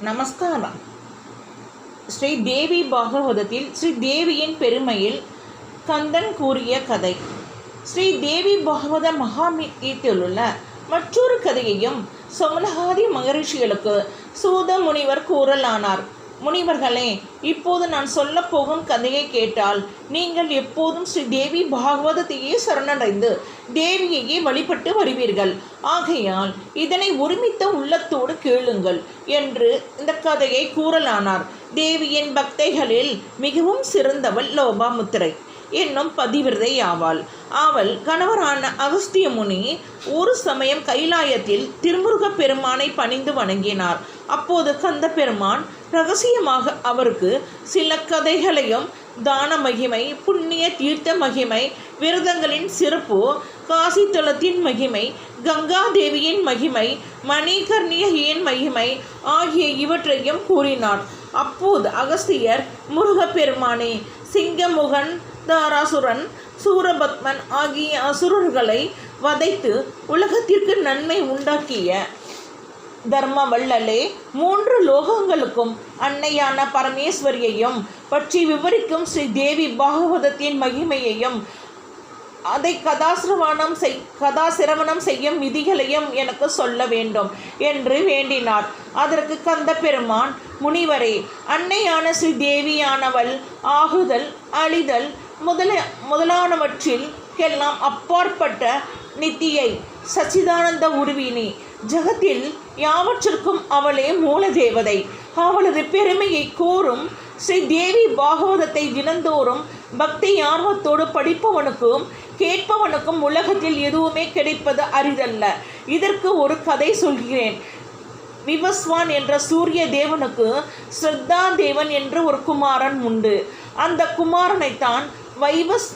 நமஸ்காரம். ஸ்ரீ தேவி பாகவதத்தில் ஸ்ரீ தேவியின் பெருமையில் கந்தன் கூறிய கதை. ஸ்ரீ தேவி பாகவத மகாமியத்திலுள்ள மற்றொரு கதையையும் சோமனகாதி மகரிஷிகளுக்கு சூத முனிவர் கூறலானார். முனிவர்களே இப்போது நான் சொல்லப் போகும் கதையை கேட்டால் நீங்கள் எப்போதும் ஸ்ரீ தேவி பாகவதத்தையே சரணடைந்து தேவியையே வழிபட்டு வருவீர்கள். ஆகையால் இதனை ஒருமித்த உள்ளத்தோடு கேளுங்கள் என்று இந்த கதையை கூறலானார். தேவியின் பக்தைகளில் மிகவும் சிறந்தவள் லோபாமுத்திரை என்னும் பதிவிரதை ஆவாள். அவள் கணவரான அகஸ்திய முனி ஒரு சமயம் கைலாயத்தில் திருமுருகப் பெருமானை பணிந்து வணங்கினார். அப்போது கந்த பெருமான் ரகசியமாக அவருக்கு சில கதைகளையும் தான மகிமை புண்ணிய தீர்த்த மகிமை விரதங்களின் சிறப்பு காசி தளத்தின் மகிமை கங்கா தேவியின் மகிமை மணிகர்ணியின் மகிமை ஆகிய இவற்றையும் கூறினார். அப்போது அகஸ்தியர் முருகப்பெருமானே சிங்கமுகன் தாராசுரன் சூரபத்மன் ஆகிய அசுரர்களை வதைத்து உலகத்திற்கு நன்மை உண்டாக்கிய தர்ம வள்ளலே மூன்று லோகங்களுக்கும் அன்னையான பரமேஸ்வரியையும் பற்றி விவரிக்கும் ஸ்ரீ தேவி பாகவதத்தின் மகிமையையும் அதை கதாசிரவணம் செய் கதாசிரவணம் செய்யும் விதிகளையும் எனக்கு சொல்ல வேண்டும் என்று வேண்டினார். அதற்கு கந்த பெருமான் முனிவரே அன்னையான ஸ்ரீ தேவியானவள் ஆகுதல் அழிதல் முதல முதலானவற்றில் எல்லாம் அப்பாற்பட்ட நித்தியை சச்சிதானந்த உருவினி. ஜகத்தில் யாவற்றிற்கும் அவளே மூல தேவதை அவளது பெருமையை கூறும் ஸ்ரீ தேவி பாகவதத்தை தினந்தோறும் பக்தி ஆர்வத்தோடு படிப்பவனுக்கும் கேட்பவனுக்கும் உலகத்தில் எதுவுமே கிடைப்பது அரிதல்ல. இதற்கு ஒரு கதை சொல்கிறேன். விவஸ்வான் என்ற சூரிய தேவனுக்கு ஸ்ரத்தா தேவன் என்று ஒரு குமாரன் உண்டு. அந்த குமாரனைத்தான் வைவஸ்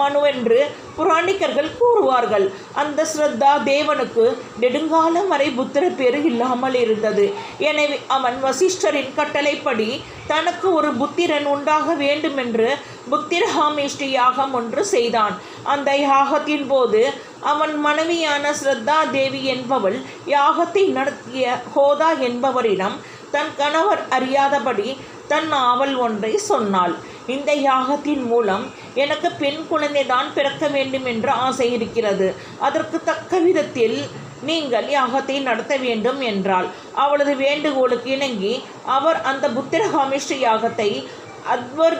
மனுவென்று புராணிக்கர்கள் கூறுவார்கள். அந்த ஸ்ரத்தா தேவனுக்கு நெடுங்காலம் வரை புத்திர பேரு இல்லாமல் இருந்தது. எனவே அவன் வசிஷ்டரின் கட்டளைப்படி தனக்கு ஒரு புத்திரன் உண்டாக வேண்டுமென்று புத்திரஹாமிஷ்டி யாகம் ஒன்று செய்தான். அந்த யாகத்தின் போது அவன் மனைவியான ஸ்ரத்தா தேவி என்பவள் யாகத்தை நடத்திய ஹோதா என்பவரிடம் தன் கணவர் அறியாதபடி தன் ஆவல் ஒன்றை சொன்னாள். இந்த யாகத்தின் மூலம் எனக்கு பெண் குழந்தை தான் பிறக்க வேண்டும் என்ற ஆசை இருக்கிறது. அதற்கு தக்க விதத்தில் நீங்கள் யாகத்தை நடத்த வேண்டும் என்றாள். அவளது வேண்டுகோளுக்கு இணங்கி அவர் அந்த புத்திரகாமிஷ்ட யாகத்தை அத்வர்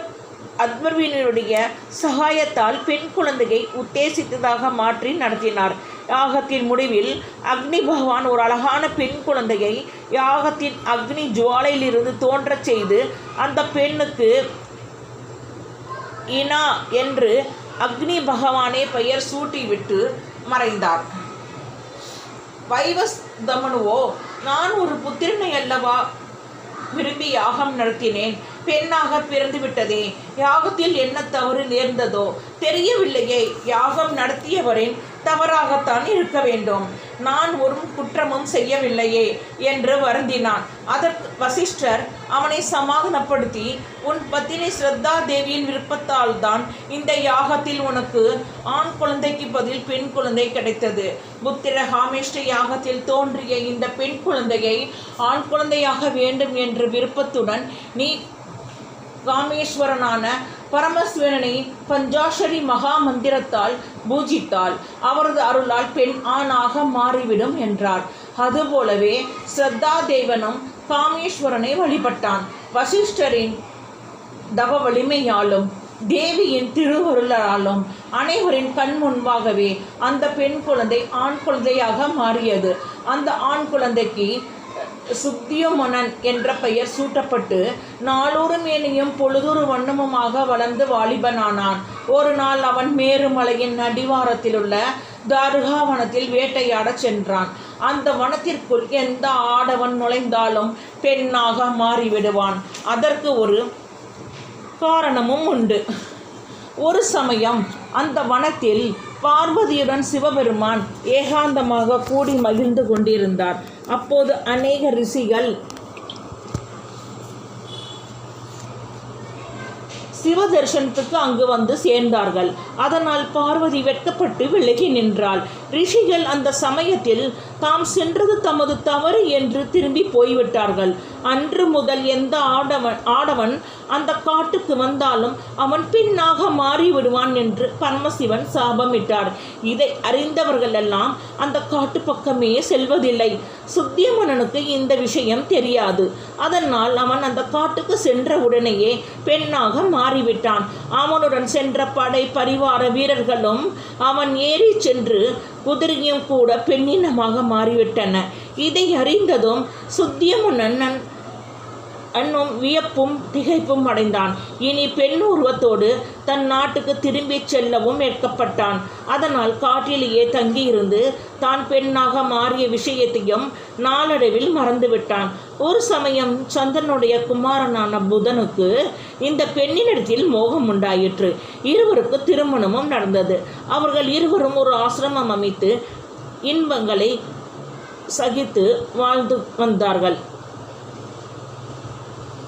அத்வர்வினுடைய சகாயத்தால் பெண் குழந்தையை உத்தேசித்ததாக மாற்றி நடத்தினார். யாகத்தின் முடிவில் அக்னி பகவான் ஒரு அழகான பெண் குழந்தையை யாகத்தின் அக்னி ஜுவாலையிலிருந்து தோன்றச் செய்து அந்த பெண்ணுக்கு இனா என்று அக்னி பகவானே பெயர் சூட்டிவிட்டு மறைந்தார். வைவஸ் தமனுவோ நான் ஒரு புத்திரனை அல்லவா? விரும்பி யாகம் நடத்தினேன். பெண்ணாக பிறந்து விட்டதே. யாகத்தில் என்ன தவறு நேர்ந்ததோ தெரியவில்லையே. யாகம் நடத்தியவரின் தவறாகத்தான் இருக்க வேண்டும். நான் ஒரு குற்றமும் செய்யவில்லையே என்று வருந்தினான். அதற்கு வசிஷ்டர் அவனை சமாதானப்படுத்தி உன் பத்தினி ஸ்ரத்தா தேவியின் விருப்பத்தால் தான் இந்த யாகத்தில் உனக்கு ஆண் குழந்தைக்கு பதில் பெண் குழந்தை கிடைத்தது. புத்திர ஹாமேஷ்ட யாகத்தில் தோன்றிய இந்த பெண் குழந்தையை ஆண் குழந்தையாக வேண்டும் என்ற விருப்பத்துடன் நீ காமேஸ்வரனான பரமஸ்வரனை பஞ்சாஷரி மகா மந்திரத்தால் பூஜித்தால் அவரது அருளால் பெண் ஆணாக மாறிவிடும் என்றார். அதுபோலவே ஸ்ரத்தா தேவனும் காமேஸ்வரனை வழிபட்டான். வசிஷ்டரின் தவ வலிமையாலும் தேவியின் திருவருளராலும் அனைவரின் கண் முன்பாகவே அந்த பெண் குழந்தை ஆண் குழந்தையாக மாறியது. அந்த ஆண் குழந்தைக்கு சுத்தியமனன் என்ற பெயர் சூட்டப்பட்டு நாளொரு மேனியும் பொழுதொரு வண்ணமுமாக வளர்ந்து வாலிபனானான். ஒரு நாள் அவன் மேருமலையின் அடிவாரத்திலுள்ள தாருகாவனத்தில் வேட்டையாடச் சென்றான். அந்த வனத்திற்குள் எந்த ஆடவன் நுழைந்தாலும் பெண்ணாக மாறிவிடுவான். அதற்கு ஒரு காரணமும் உண்டு. ஒரு சமயம் அந்த வனத்தில் பார்வதியுடன் சிவபெருமான் ஏகாந்தமாக கூடி மகிழ்ந்து கொண்டிருந்தார். அப்போது அநேக ரிஷிகள் சிவ தரிசனத்துக்கு அங்கு வந்து சேர்ந்தார்கள். அதனால் பார்வதி வெட்கப்பட்டு விலகி நின்றாள். ரிஷிகள் அந்த சமயத்தில் தாம் சென்றது தமது தவறு என்று திரும்பி போய்விட்டார்கள். அன்று முதல் எந்த ஆடவன் ஆடவன் அந்த காட்டுக்கு வந்தாலும் அவன் பின்னாக மாறிவிடுவான் என்று பரமசிவன் சாபமிட்டார். இதை அறிந்தவர்கள் எல்லாம் அந்த காட்டு பக்கமே செல்வதில்லை. சுத்தியமனனுக்கு இந்த விஷயம் தெரியாது. அதனால் அவன் அந்த காட்டுக்கு சென்ற உடனேயே பெண்ணாக மாறிவிட்டான். அவனுடன் சென்ற படை பரிவார வீரர்களும் அவன் ஏறி சென்று குதிரையும் கூட பெண்ணினமாக மாறிவிட்டன. இதை அறிந்ததும் சுத்தியமுனன் அன்னும் வியப்பும் திகைப்பும் அடைந்தான். இனி பெண் உருவத்தோடு தன் நாட்டுக்கு திரும்பிச் செல்லவும் ஏற்கப்பட்டான். அதனால் காட்டிலேயே தங்கியிருந்து தான் பெண்ணாக மாறிய விஷயத்தையும் நாளடைவில் மறந்துவிட்டான். ஒரு சமயம் சந்திரனுடைய குமாரனான புதனுக்கு இந்த பெண்ணினிடத்தில் மோகம் உண்டாயிற்று. இருவருக்கு திருமணமும் நடந்தது. அவர்கள் இருவரும் ஒரு ஆசிரமம் அமைத்து இன்பங்களை சகித்து வாழ்ந்து வந்தார்கள்.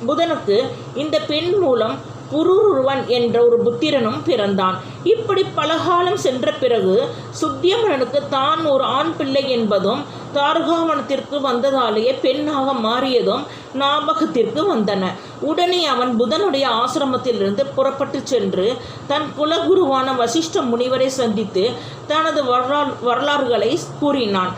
புதனுக்கு இந்த பெண் மூலம் புருருவன் என்ற ஒரு புத்திரனும் பிறந்தான். இப்படி பலகாலம் சென்ற பிறகு சுத்தியமரனுக்கு தான் ஒரு ஆண் பிள்ளை என்பதும் தார்காவனத்திற்கு வந்ததாலேயே பெண்ணாக மாறியதும் ஞாபகத்திற்கு வந்தன. உடனே அவன் புதனுடைய ஆசிரமத்திலிருந்து புறப்பட்டு சென்று தன் குலகுருவான வசிஷ்ட முனிவரை சந்தித்து தனது வரலாறு வரலாறுகளை கூறினான்.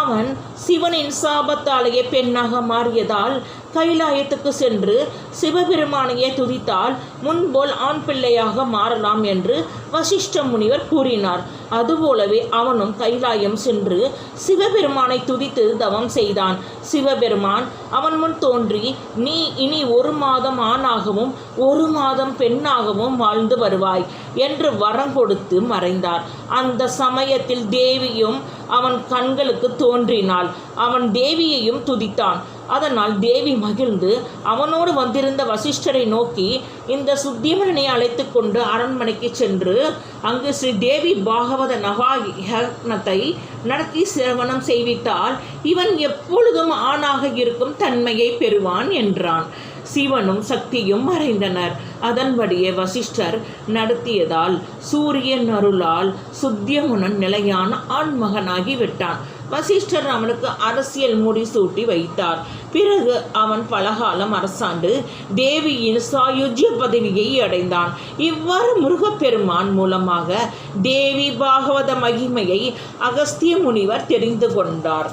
அவன் சிவனின் சாபத்தாலேயே பெண்ணாக மாறியதால் கைலாயத்துக்கு சென்று சிவபெருமானையே துதித்தால் முன்போல் ஆண் பிள்ளையாக மாறலாம் என்று வசிஷ்ட முனிவர் கூறினார். அதுபோலவே அவனும் கைலாயம் சென்று சிவபெருமானை துதித்து தவம் செய்தான். சிவபெருமான் அவன் முன் தோன்றி நீ இனி ஒரு மாதம் ஆணாகவும் ஒரு மாதம் பெண்ணாகவும் வாழ்ந்து வருவாய் என்று வரம் கொடுத்து மறைந்தார். அந்த சமயத்தில் தேவியும் அவன் கண்களுக்கு தோன்றினாள். அவன் தேவியையும் துதித்தான். அதனால் தேவி மகிழ்ந்து அவனோடு வந்திருந்த வசிஷ்டரை நோக்கி இந்த சுத்தியமனை அழைத்து கொண்டு அரண்மனைக்கு சென்று அங்கு ஸ்ரீ தேவி பாகவத நவாயனத்தை நடத்தி சிரவணம் செய்வித்தால் இவன் எப்பொழுதும் ஆணாக இருக்கும் தன்மையை பெறுவான் என்றான். சிவனும் சக்தியும் மறைந்தனர். அதன்படியே வசிஷ்டர் நடத்தியதால் சூரியன் அருளால் சுத்தியமுனன் நிலையான ஆண்மகனாகி விட்டான் வசிஷ்டர் அவனுக்கு அரசியல் முடிசூட்டி வைத்தார். பிறகு அவன் பலகாலம் அரசாண்டு தேவியின் சாயுஜ்ய பதவியை அடைந்தான். இவ்வாறு முருகப்பெருமான் மூலமாக தேவி பாகவத மகிமையை அகஸ்திய முனிவர் தெரிந்து கொண்டார்.